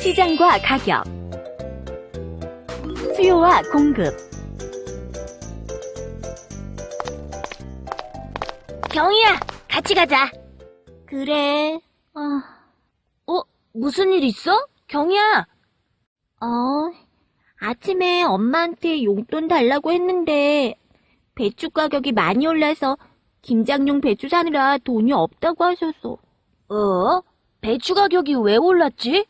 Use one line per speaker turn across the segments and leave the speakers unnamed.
시장과 가격 수요와 공급
경희야, 같이 가자.
그래
어, 무슨 일 있어? 경희야.
어 아침에 엄마한테 용돈 달라고 했는데 배추 가격이 많이 올라서 김장용 배추 사느라 돈이 없다고 하셔서
어? 배추 가격이 왜 올랐지?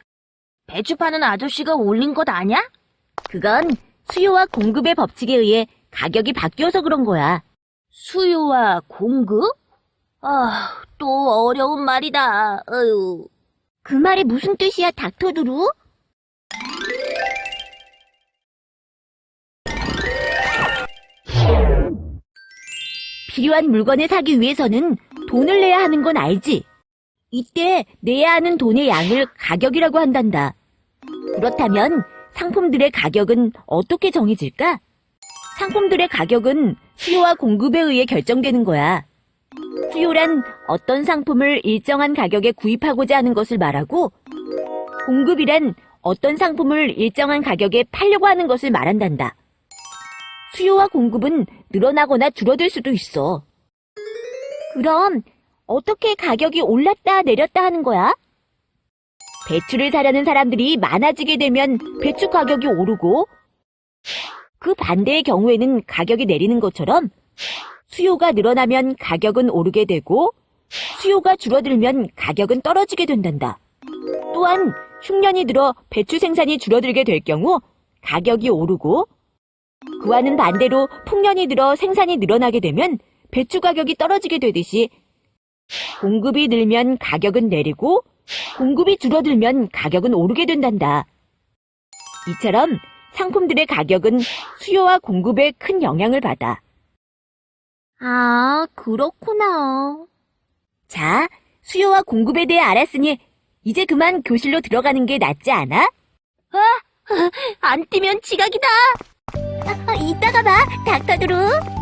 배추 파는 아저씨가 올린 것 아냐?
그건 수요와 공급의 법칙에 의해 가격이 바뀌어서 그런 거야.
수요와 공급? 아, 또 어려운 말이다. 어휴.
그 말이 무슨 뜻이야, 닥터 두루? 필요한 물건을 사기 위해서는 돈을 내야 하는 건 알지? 이때 내야 하는 돈의 양을 가격이라고 한단다. 그렇다면 상품들의 가격은 어떻게 정해질까? 상품들의 가격은 수요와 공급에 의해 결정되는 거야. 수요란 어떤 상품을 일정한 가격에 구입하고자 하는 것을 말하고, 공급이란 어떤 상품을 일정한 가격에 팔려고 하는 것을 말한단다. 수요와 공급은 늘어나거나 줄어들 수도 있어. 그럼 어떻게 가격이 올랐다 내렸다 하는 거야? 배추를 사려는 사람들이 많아지게 되면 배추 가격이 오르고, 그 반대의 경우에는 가격이 내리는 것처럼 수요가 늘어나면 가격은 오르게 되고 수요가 줄어들면 가격은 떨어지게 된단다. 또한 흉년이 들어 배추 생산이 줄어들게 될 경우 가격이 오르고 그와는 반대로 풍년이 들어 생산이 늘어나게 되면 배추 가격이 떨어지게 되듯이 공급이 늘면 가격은 내리고 공급이 줄어들면 가격은 오르게 된단다. 이처럼 상품들의 가격은 수요와 공급에 큰 영향을 받아. 아, 그렇구나. 자, 수요와 공급에 대해 알았으니 이제 그만 교실로 들어가는 게 낫지 않아?
안 뛰면 지각이다.
아, 이따가 봐, 닥터드루.